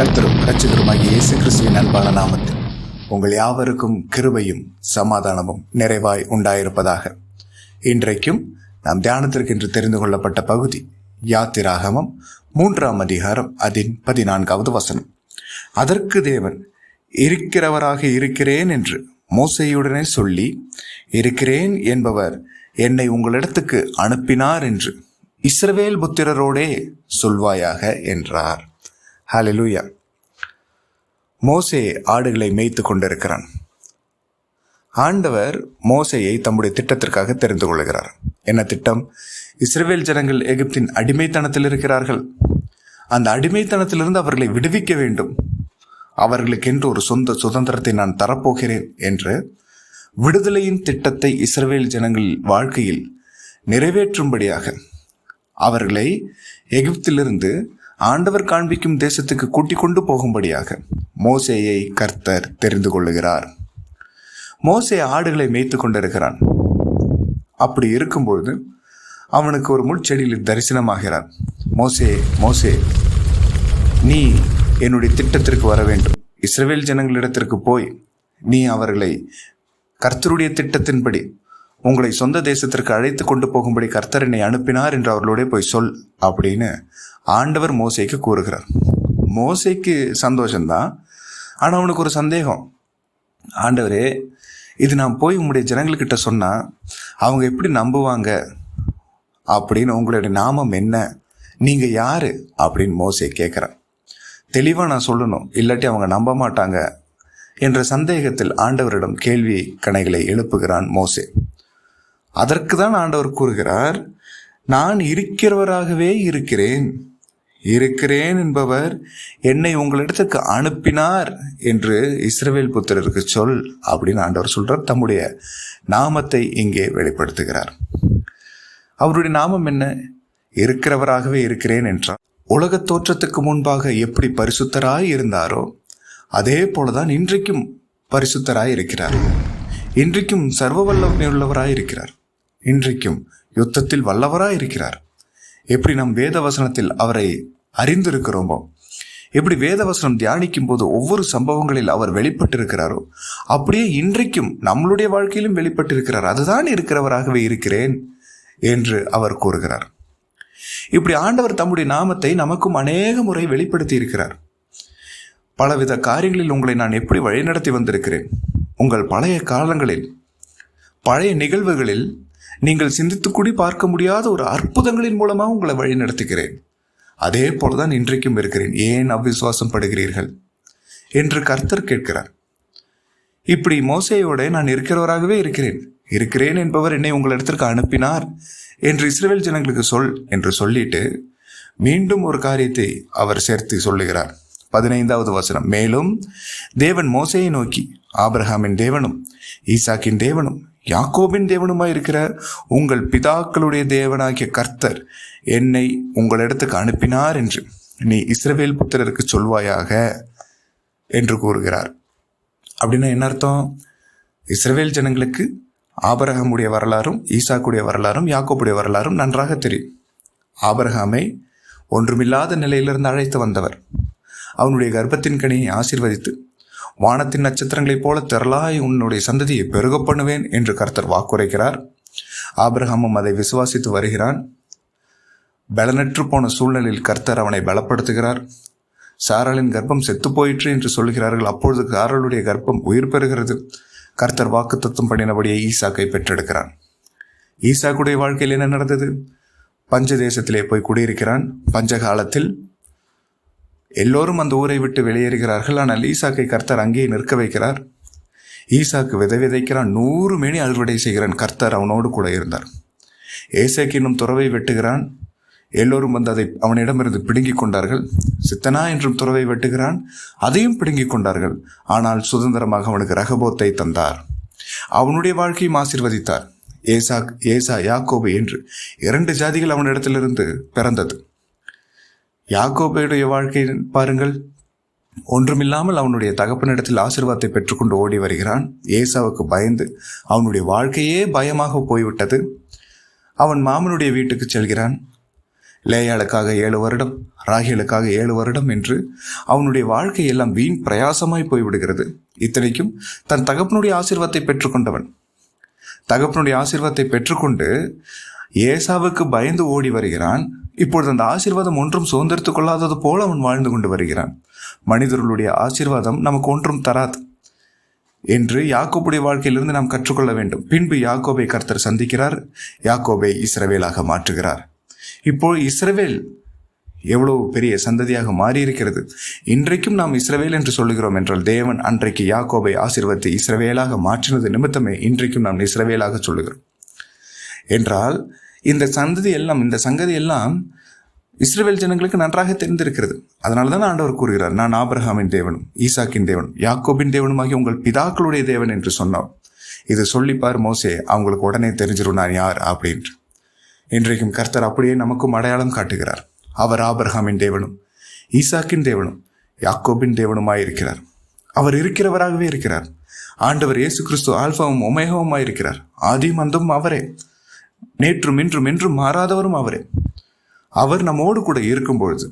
கர்த்தரும் ரட்சகருமாகிய இயேசு கிறிஸ்துவின் அன்பான நாமத்தில் உங்கள் யாவருக்கும் கிருபையும் சமாதானமும் நிறைவாய் உண்டாயிருப்பதாக. இன்றைக்கும் நாம் தியானத்திற்கு என்று தெரிந்து கொள்ளப்பட்ட பகுதி யாத்திராகமம் மூன்றாம் அதிகாரம் அதன் பதினான்காவது வசனம். அதற்கு தேவன் இருக்கிறவராக இருக்கிறேன் என்று மோசையுடனே சொல்லி இருக்கிறேன் என்பவர் என்னை உங்களிடத்துக்கு அனுப்பினார் என்று இஸ்ரவேல் புத்திரரோடே சொல்வாயாக என்றார். ஹalleluya மோசே ஆடுகளை மேய்த்து கொண்டிருக்கிறான். ஆண்டவர் மோசையை தம்முடைய திட்டத்திற்காக தெரிந்து கொள்கிறார். என்ன திட்டம்? இஸ்ரேல் ஜனங்கள் எகிப்தின் அடிமைத்தனத்தில் இருக்கிறார்கள். அந்த அடிமைத்தனத்திலிருந்து அவர்களை விடுவிக்க வேண்டும். அவர்களுக்கென்று ஒரு சொந்த சுதந்திரத்தை நான் தரப்போகிறேன் என்று விடுதலையின் திட்டத்தை இஸ்ரேல் ஜனங்கள் வாழ்க்கையில் நிறைவேற்றும்படியாக அவர்களை எகிப்திலிருந்து ஆண்டவர் காண்பிக்கும் தேசத்துக்கு கூட்டிக் கொண்டு போகும்படியாக மோசேயை கர்த்தர் தெரிந்து கொள்ளுகிறார். மோசே ஆடுகளை மேய்த்து கொண்டிருக்கிறான். அப்படி இருக்கும்பொழுது அவனுக்கு ஒரு முட்செடியில் தரிசனமாகிறார். மோசே மோசே நீ என்னுடைய திட்டத்திற்கு வர வேண்டும். இஸ்ரேல் ஜனங்களிடத்திற்கு போய் நீ அவர்களை கர்த்தருடைய திட்டத்தின்படி உங்களை சொந்த தேசத்திற்கு அழைத்து கொண்டு போகும்படி கர்த்தர் என்னை அனுப்பினார் என்று அவர்களோட போய் சொல் அப்படின்னு ஆண்டவர் மோசைக்கு கூறுகிறார். மோசைக்கு சந்தோஷம்தான். ஆனால் அவனுக்கு ஒரு சந்தேகம். ஆண்டவரே இது நான் போய் உங்களுடைய ஜனங்கள்கிட்ட சொன்னால் அவங்க எப்படி நம்புவாங்க? அப்படின்னு உங்களுடைய நாமம் என்ன? நீங்கள் யார்? அப்படின்னு மோசை கேட்குறான் தெளிவாக நான் சொல்லணும். இல்லாட்டி அவங்க நம்ப மாட்டாங்க என்ற சந்தேகத்தில் ஆண்டவரிடம் கேள்வி கணைகளை எழுப்புகிறான் மோசே. அதற்கு தான் ஆண்டவர் கூறுகிறார் நான் இருக்கிறவராகவே இருக்கிறேன். இருக்கிறேன் என்பவர் என்னை உங்களிடத்துக்கு அனுப்பினார் என்று இஸ்ரவேல் புத்திரருக்கு சொல் அப்படின்னு ஆண்டவர் சொல்றார். தம்முடைய நாமத்தை இங்கே வெளிப்படுத்துகிறார். அவருடைய நாமம் என்ன? இருக்கிறவராகவே இருக்கிறேன் என்றார். உலக தோற்றத்துக்கு முன்பாக எப்படி பரிசுத்தராய் இருந்தாரோ அதே போலதான் இன்றைக்கும் பரிசுத்தராய் இருக்கிறார். இன்றைக்கும் சர்வ வல்லமையுள்ளவராய் இருக்கிறார். இன்றைக்கும் யுத்தத்தில் வல்லவராய் இருக்கிறார். எப்படி நம் வேத வசனத்தில் அவரை அறிந்திருக்கிறோமோ எப்படி வேதவசனம் தியானிக்கும் போது ஒவ்வொரு சம்பவங்களில் அவர் வெளிப்பட்டிருக்கிறாரோ அப்படியே இன்றைக்கும் நம்மளுடைய வாழ்க்கையிலும் வெளிப்பட்டிருக்கிறார். அதுதான் இருக்கிறவராகவே இருக்கிறேன் என்று அவர் கூறுகிறார். இப்படி ஆண்டவர் தம்முடைய நாமத்தை நமக்கும் அநேக முறை வெளிப்படுத்தி இருக்கிறார் பலவித காரியங்களில் உங்களை நான் எப்படி வழிநடத்தி வந்திருக்கிறேன்? உங்கள் பழைய காலங்களில் பழைய நிகழ்வுகளில் நீங்கள் சிந்தித்துக்கூடி பார்க்க முடியாத ஒரு அற்புதங்களின் மூலமாக உங்களை வழி நடத்துகிறேன். அதே போலதான் இன்றைக்கும் இருக்கிறேன். ஏன் அவ்விசுவாசம் படுகிறீர்கள்? என்று கர்த்தர் கேட்கிறார். இப்படி மோசையோட நான் இருக்கிறவராகவே இருக்கிறேன். இருக்கிறேன் என்பவர் என்னை உங்களிடத்திற்கு அனுப்பினார் என்று இஸ்ரேல் ஜனங்களுக்கு சொல் என்று சொல்லிட்டு மீண்டும் ஒரு காரியத்தை அவர் சேர்த்து சொல்லுகிறார். பதினைந்தாவது வசனம். மேலும் தேவன் மோசையை நோக்கி ஆபிரஹாமின் தேவனும் ஈசாக்கின் தேவனும் யாக்கோபின் தேவனுமாய் இருக்கிற உங்கள் பிதாக்களுடைய தேவனாகிய கர்த்தர் என்னை உங்களிடத்துக்கு அனுப்பினார் என்று நீ இஸ்ரவேல் புத்திரருக்கு சொல்வாயாக என்று கூறுகிறார். அப்படின்னா என்ன அர்த்தம்? இஸ்ரவேல் ஜனங்களுக்கு ஆபரகமுடைய வரலாறும் ஈசாக்குடைய வரலாறும் யாக்கோப்புடைய வரலாறும் நன்றாக தெரியும். ஆபரகாமை ஒன்றுமில்லாத நிலையிலிருந்து அழைத்து வந்தவர். அவனுடைய கர்ப்பத்தின் கனியை ஆசிர்வதித்து வானத்தின் நட்சத்திரங்களைப் போல திரளாய் உன்னுடைய சந்ததியை பெருக பண்ணுவேன் என்று கர்த்தர் வாக்குரைக்கிறார். ஆபிரகாமும் அதை விசுவாசித்து வருகிறான். பலனற்று போன சூழ்நிலையில் கர்த்தர் அவனை பலப்படுத்துகிறார். சாரலின் கர்ப்பம் செத்து போயிற்று என்று சொல்கிறார்கள். அப்பொழுது சாரலுடைய கர்ப்பம் உயிர் பெறுகிறது. கர்த்தர் வாக்கு தத்துவம் பண்ணினபடியே ஈசாக்கை பெற்றெடுக்கிறான். ஈசாக்குடைய வாழ்க்கையில் என்ன நடந்தது? பஞ்ச தேசத்திலே போய் குடியிருக்கிறான். பஞ்சகாலத்தில் எல்லோரும் அந்த ஊரை விட்டு வெளியேறுகிறார்கள் ஆனால் ஈசாக்கை கர்த்தர் அங்கேயே நிற்க வைக்கிறார். ஈசாக்கு விதை விதைக்கிறான் நூறு மேனி அறுவடை செய்கிறான். கர்த்தர் அவனோடு கூட இருந்தார். ஏசேக்கு இன்னும் துறவை வெட்டுகிறான். எல்லோரும் வந்து அதை அவனிடமிருந்து பிடுங்கிக் கொண்டார்கள். சித்தனா என்றும் துறவை வெட்டுகிறான். அதையும் பிடுங்கிக் கொண்டார்கள். ஆனால் சுதந்திரமாக அவனுக்கு ரகபோத்தை தந்தார். அவனுடைய வாழ்க்கையும் ஆசிர்வதித்தார். ஏசா ஏசா யாக்கோபு என்று இரண்டு ஜாதிகள் அவனிடத்திலிருந்து பிறந்தது. யாக்கோபையுடைய வாழ்க்கை பாருங்கள். ஒன்றுமில்லாமல் அவனுடைய தகப்பனிடத்தில் ஆசீர்வாதத்தை பெற்றுக்கொண்டு ஓடி வருகிறான். ஏசாவுக்கு பயந்து அவனுடைய வாழ்க்கையே பயமாக போய்விட்டது. அவன் மாமனுடைய வீட்டுக்கு செல்கிறான். லேயாளுக்காக ஏழு வருடம் ராகியலுக்காக ஏழு வருடம் என்று அவனுடைய வாழ்க்கை எல்லாம் வீண் பிரயாசமாய் போய்விடுகிறது. இத்தனைக்கும் தன் தகப்பனுடைய ஆசீர்வாதத்தை பெற்றுக்கொண்டவன். தகப்பனுடைய ஆசீர்வாதத்தை பெற்றுக்கொண்டு ஏசாவுக்கு பயந்து ஓடி வருகிறான். இப்பொழுது அந்த ஆசீர்வாதம் ஒன்றும் சுதந்திரத்துக் கொள்ளாதது போல அவன் வாழ்ந்து கொண்டு வருகிறான். மனிதர்களுடைய ஆசீர்வாதம் நமக்கு ஒன்றும் தராது என்று யாக்கோபுடைய வாழ்க்கையிலிருந்து நாம் கற்றுக்கொள்ள வேண்டும். பின்பு யாக்கோபை கர்த்தர் சந்திக்கிறார். யாக்கோபை இஸ்ரவேலாக மாற்றுகிறார். இப்போ இஸ்ரவேல் எவ்வளவு பெரிய சந்ததியாக மாறியிருக்கிறது. இன்றைக்கும் நாம் இஸ்ரவேல் என்று சொல்லுகிறோம் என்றால் தேவன் அன்றைக்கு யாக்கோபை ஆசீர்வத்தை இஸ்ரவேலாக மாற்றினது நிமித்தமே இன்றைக்கும் நாம் இஸ்ரவேலாக சொல்லுகிறோம். என்றால் இந்த சந்ததி எல்லாம் இந்த சங்கதி எல்லாம் இஸ்ரேல் ஜனங்களுக்கு நன்றாக தெரிந்திருக்கிறது. அதனால தான் ஆண்டவர் கூறுகிறார் நான் ஆபிரஹாமின் தேவனும் ஈசாக்கின் தேவனும் யாக்கோபின் ஆகிய உங்கள் பிதாக்களுடைய தேவன் என்று சொன்னார். இது சொல்லிப்பார் மோசே அவங்களுக்கு உடனே தெரிஞ்சிடும் நான் யார் அப்படின்ட்டு இன்றைக்கும் கர்த்தர் அப்படியே நமக்கும் அடையாளம் காட்டுகிறார். அவர் ஆபிரகாமின் தேவனும் ஈசாக்கின் தேவனும் யாக்கோபின் தேவனுமாயிருக்கிறார் அவர் இருக்கிறவராகவே இருக்கிறார். ஆண்டவர் இயேசு கிறிஸ்து ஆல்பாவும் ஒமேகவுமாய் இருக்கிறார். ஆதியும் அந்தும் அவரே. நேற்றும் இன்றும் என்றும் மாறாதவரும் அவரே. அவர் நம்மோடு கூட இருக்கும் பொழுது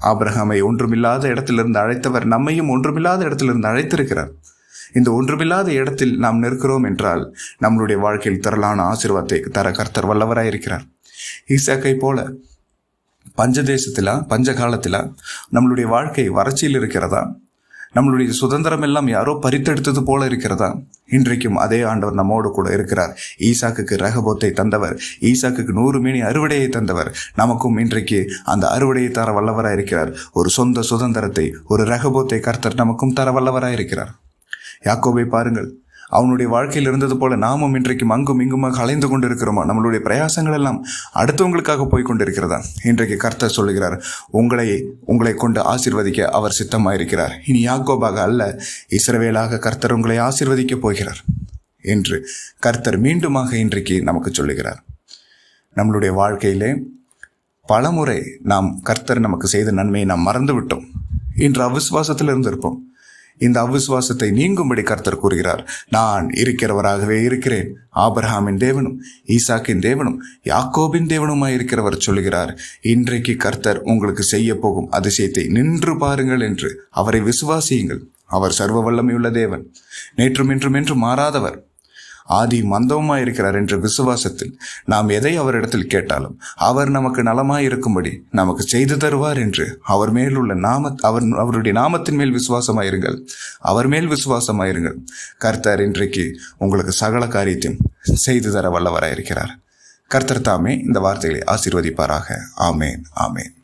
ஆபிரகாமை ஒன்றுமில்லாத இடத்திலிருந்து அழைத்தவர் நம்மையும் ஒன்றுமில்லாத இடத்திலிருந்து அழைத்திருக்கிறார். இந்த ஒன்றுமில்லாத இடத்தில் நாம் நிற்கிறோம் என்றால் நம்மளுடைய வாழ்க்கையில் திரளான ஆசீர்வாதத்தை தர கர்த்தர் வல்லவராயிருக்கிறார் ஈசாக்கை போல பஞ்சதேசத்திலா பஞ்ச காலத்தில நம்மளுடைய வாழ்க்கை வறட்சியில் இருக்கிறதா? நம்மளுடைய சுதந்திரம் எல்லாம் யாரோ பறித்தெடுத்தது போல இருக்கிறதா? இன்றைக்கும் அதே ஆண்டவர் நம்மோடு கூட இருக்கிறார். ஈசாக்குக்கு ரகபோத்தை தந்தவர். ஈசாக்குக்கு நூறு மீனி அறுவடையை தந்தவர். நமக்கும் இன்றைக்கு அந்த அறுவடையை தர வல்லவராக இருக்கிறார். ஒரு சொந்த சுதந்திரத்தை ஒரு ரகபோத்தை கர்த்தர் நமக்கும் தர வல்லவராக இருக்கிறார். யாக்கோவை பாருங்கள். அவனுடைய வாழ்க்கையில் இருந்தது போல நாமும் இன்றைக்கும் அங்கும் இங்குமாக அலைந்து கொண்டிருக்கிறோமா? நம்மளுடைய பிரயாசங்கள் எல்லாம் அடுத்தவங்களுக்காக போய் கொண்டிருக்கிறதா? இன்றைக்கு கர்த்தர் சொல்லுகிறார் உங்களை உங்களை கொண்டு ஆசிர்வதிக்க அவர் சித்தமாயிருக்கிறார். இனி யாக்கோபாக அல்ல இஸ்ரவேலாக கர்த்தர் உங்களை ஆசிர்வதிக்கப் போகிறார். என்று கர்த்தர் மீண்டுமாக இன்றைக்கு நமக்கு சொல்லுகிறார். நம்மளுடைய வாழ்க்கையிலே பலமுறை நாம் கர்த்தர் நமக்கு செய்த நன்மையை நாம் மறந்துவிட்டோம். இன்று அவிசுவாசத்தில் இருந்திருப்போம் இந்த அவிசுவாசத்தை நீங்கும்படி கர்த்தர் கூறுகிறார். நான் இருக்கிறவராகவே இருக்கிறேன். ஆபிரஹாமின் தேவனும் ஈசாக்கின் தேவனும் யாக்கோபின் தேவனுமாய் இருக்கிறவர் சொல்கிறார் இன்றைக்கு கர்த்தர் உங்களுக்கு செய்ய போகும் அதிசயத்தை நின்று பாருங்கள் என்று அவரை விசுவாசியுங்கள். அவர் சர்வ வல்லமையுள்ள தேவன். நேற்றும் இன்றும் என்று மாறாதவர். ஆதி மந்தவுமாய் இருக்கிறார் என்ற விசுவாசத்தில் நாம் எதை அவரிடத்தில் கேட்டாலும் அவர் நமக்கு நலமாய் இருக்கும்படி நமக்கு செய்து தருவார் என்று அவர் மேல் உள்ள நாம அவர் அவருடைய நாமத்தின் மேல் விசுவாசமாயிருங்கள் அவர் மேல் விசுவாசமாயிருங்கள் கர்த்தர் இன்றைக்கு உங்களுக்கு சகல காரியத்தையும் செய்து தர வல்லவராயிருக்கிறார் கர்த்தர் தாமே இந்த வார்த்தைகளை ஆசீர்வதிப்பாராக. ஆமேன் ஆமேன்.